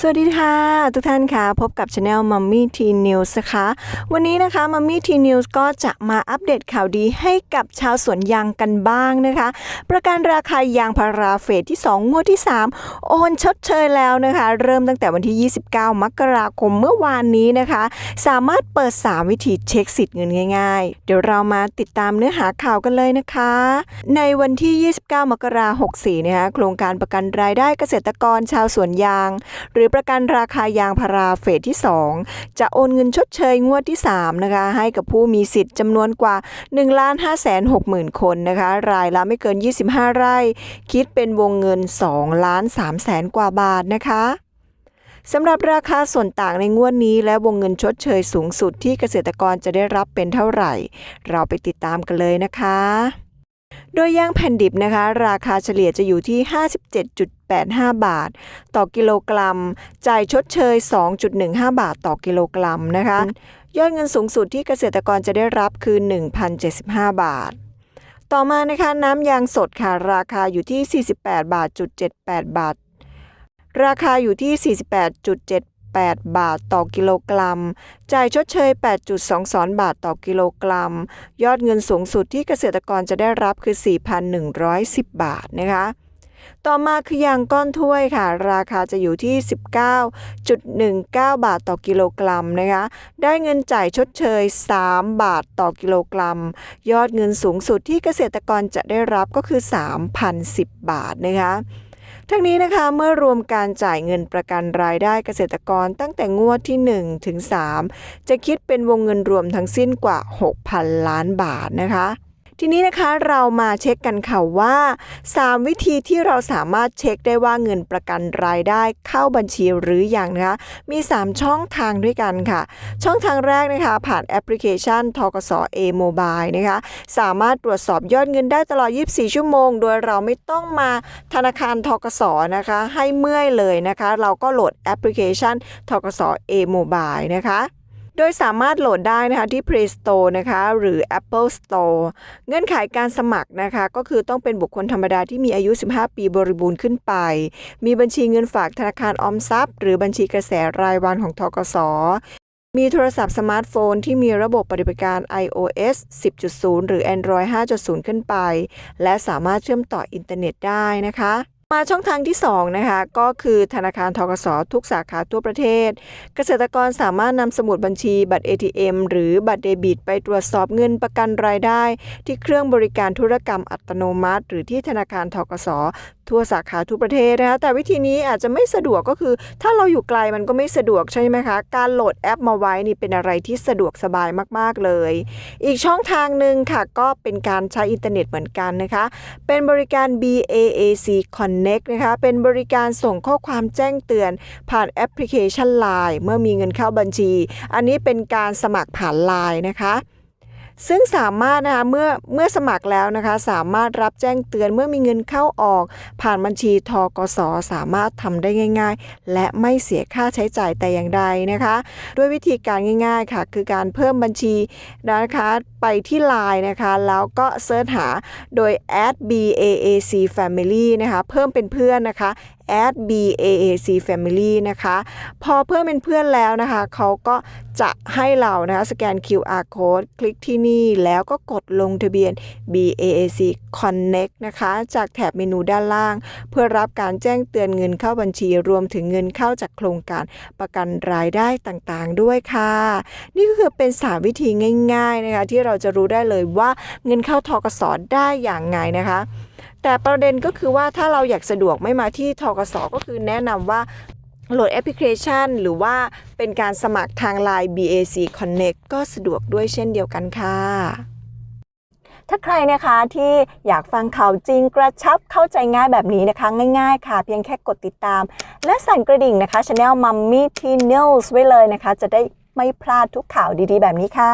สวัสดีค่ะ ทุกท่านค่ะ พบกับ Channel Mummy Teen News นะคะ วันนี้นะคะ Mummy Teen News ก็จะมาอัปเดตข่าวดีให้กับชาวสวนยางกันบ้างนะคะ ประกันราคายางพาราเฟสที่ 2 งวดที่ 3 โอนชดเชยแล้วนะคะ เริ่มตั้งแต่วันที่ 29 มกราคมเมื่อวานนี้นะคะ สามารถเปิด 3 วิธีเช็คสิทธิ์เงินง่าย ๆ เดี๋ยวเรามาติดตามเนื้อหาข่าวกันเลยนะคะ ในวันที่ 29 มกราคม64นะคะโครงการประกันรายได้เกษตรกรชาวสวนยางหรืือประกันราคายางพาราเฟสที่ 2 จะโอนเงินชดเชยงวดที่3นะคะให้กับผู้มีสิทธิ์จำนวนกว่า 1 5 6 0 0 0 0 คนนะคะ รายละไม่เกิน 25 ไร่ คิดเป็นวงเงิน2ล้าน3แสนกว่าบาทนะคะสำหรับราคาส่วนต่างในงวดนี้ และวงเงินชดเชยสูงสุดที่เกษตรกรจะได้รับเป็นเท่าไหร่ เราไปติดตามกันเลยนะคะ โดยยางแผ่นดิบนะคะ ราคาเฉลี่ยจะอยู่ที่ 57.85 บาท ต่อกิโลกรัม จ่ายชดเชย 2.15 บาทต่อกิโลกรัมนะคะ ยอดเงินสูงสุดที่เกษตรกรจะได้รับคือ 1,075 บาทต่อมานะคะน้ำยางสดค่ะราคาอยู่ที่ 48 บาทจุด78 บาท ราคาอยู่ที่ 48.78 8 บาทต่อกิโลกรัม จ่ายชดเชย 8.22 บาทต่อกิโลกรัม ยอดเงินสูงสุดที่เกษตรกรจะได้รับคือ 4,110 บาทนะคะต่อมาคือยางก้อนถ้วยค่ะ ราคาจะอยู่ที่ 19.19 บาทต่อกิโลกรัมนะคะ ได้เงินจ่ายชดเชย 3 บาทต่อกิโลกรัม ยอดเงินสูงสุดที่เกษตรกรจะได้รับก็คือ 3,010 บาทนะคะ ทั้งนี้นะคะเมื่อรวมการจ่ายเงินประกันรายได้เกษตรกรตั้งแต่งวดที่ 1 ถึง 3 จะคิดเป็นวงเงินรวมทั้งสิ้นกว่า 6,000 ล้านบาทนะคะ ทีนี้นะคะเรามาเช็คกันค่ะว่า 3 วิธีที่เราสามารถเช็คได้ว่าเงินประกันรายได้เข้าบัญชีหรืออยังนะคะมี 3 ช่องทางด้วยกันค่ะ ช่องทางแรกนะคะผ่านแอปพลิเคชันทกส A Mobile นะคะสามารถตรวจสอบยอดเงินได้ตลอด 24 ชั่วโมง โดยเราไม่ต้องมาธนาคารทกสนะคะให้เมื่อยเลยนะคะ เราก็โหลดแอปพลิเคชันทกส A Mobile นะคะ โดยสามารถโหลดได้นะคะที่ Play Store นะคะ หรือ Apple Store เงื่อนไขการสมัครนะคะ ก็คือต้องเป็นบุคคลธรรมดาที่มีอายุ 15 ปีบริบูรณ์ขึ้นไป มีบัญชีเงินฝากธนาคารออมทรัพย์ หรือบัญชีกระแสรายวันของทกสมีโทรศัพท์สมาร์ทโฟนที่มีระบบปฏิบัติการ iOS 10.0 หรือ Android 5.0 ขึ้นไป และสามารถเชื่อมต่ออินเทอร์เน็ตได้นะคะ มาช่องทางที่2นะคะก็คือธนาคารทกสทุกสาขาทั่วประเทศ เกษตรกรสามารถนำสมุดบัญชีบัตร ATM หรือบัตรเดบิต ไปตรวจสอบเงินประกันรายได้ ที่เครื่องบริการธุรกรรมอัตโนมัติ หรือที่ธนาคารทกสทั่วสาขาทุกประเทศนะคะแต่วิธีนี้อาจจะไม่สะดวกก็คือ ถ้าเราอยู่ไกลมันก็ไม่สะดวกใช่ไหมคะการโหลดแอปมาไว้นี่เป็นอะไรที่สะดวกสบายมากๆเลย อีกช่องทางหนึ่งค่ะก็เป็นการใช้อินเทอร์เน็ตเหมือนกันนะคะ เป็นบริการ BAAC Connect นะคะ เป็นบริการส่งข้อความแจ้งเตือนผ่านแอปพลิเคชัน Line เมื่อมีเงินเข้าบัญชี อันนี้เป็นการสมัครผ่าน Line นะคะ ซึ่งสามารถนะคะเมื่อเมื่อสมัครแล้วนะคะ สามารถรับแจ้งเตือนเมื่อมีเงินเข้าออก ผ่านบัญชีทกสสามารถทำได้ง่าย ๆ และไม่เสียค่าใช้จ่ายแต่อย่างใดนะคะ ด้วยวิธีการง่าย ๆค่ะ คือการเพิ่มบัญชีนะคะไปที่ Line นะคะ แล้วก็เสิร์ชหาโดย add BAAC Family นะคะ เพิ่มเป็นเพื่อนนะคะ add BAAC Family นะคะ พอเพิ่มเป็นเพื่อนแล้วนะคะ เขาก็จะให้เรานะคะสแกน QR code คลิกที่นี่แล้วก็กดลงทะเบียน BAAC Connect นะคะ จากแถบเมนูด้านล่าง เพื่อรับการแจ้งเตือนเงินเข้าบัญชีรวมถึงเงินเข้าจากโครงการประกันรายได้ต่างๆ ด้วยค่ะ นี่ก็คือเป็น3วิธีง่าย ๆนะคะ ที่เราจะรู้ได้เลยว่าเงินเข้าทกสได้อย่างไงนะคะ แต่ประเด็นก็คือว่าถ้าเราอยากสะดวกไม่มาที่ทกสก็คือแนะนำว่าโหลดแอปพลิเคชัน หรือว่าเป็นการสมัครทาง Line BAC Connect ก็สะดวกด้วยเช่นเดียวกันค่ะ ถ้าใครนะคะที่อยากฟังข่าวจริงกระชับเข้าใจง่ายแบบนี้นะคะ ง่ายๆค่ะ เพียงแค่กดติดตาม และสั่นกระดิ่งนะคะ Channel Mummy T News ไว้เลยนะคะ จะได้ไม่พลาดทุกข่าวดีๆ แบบนี้ค่ะ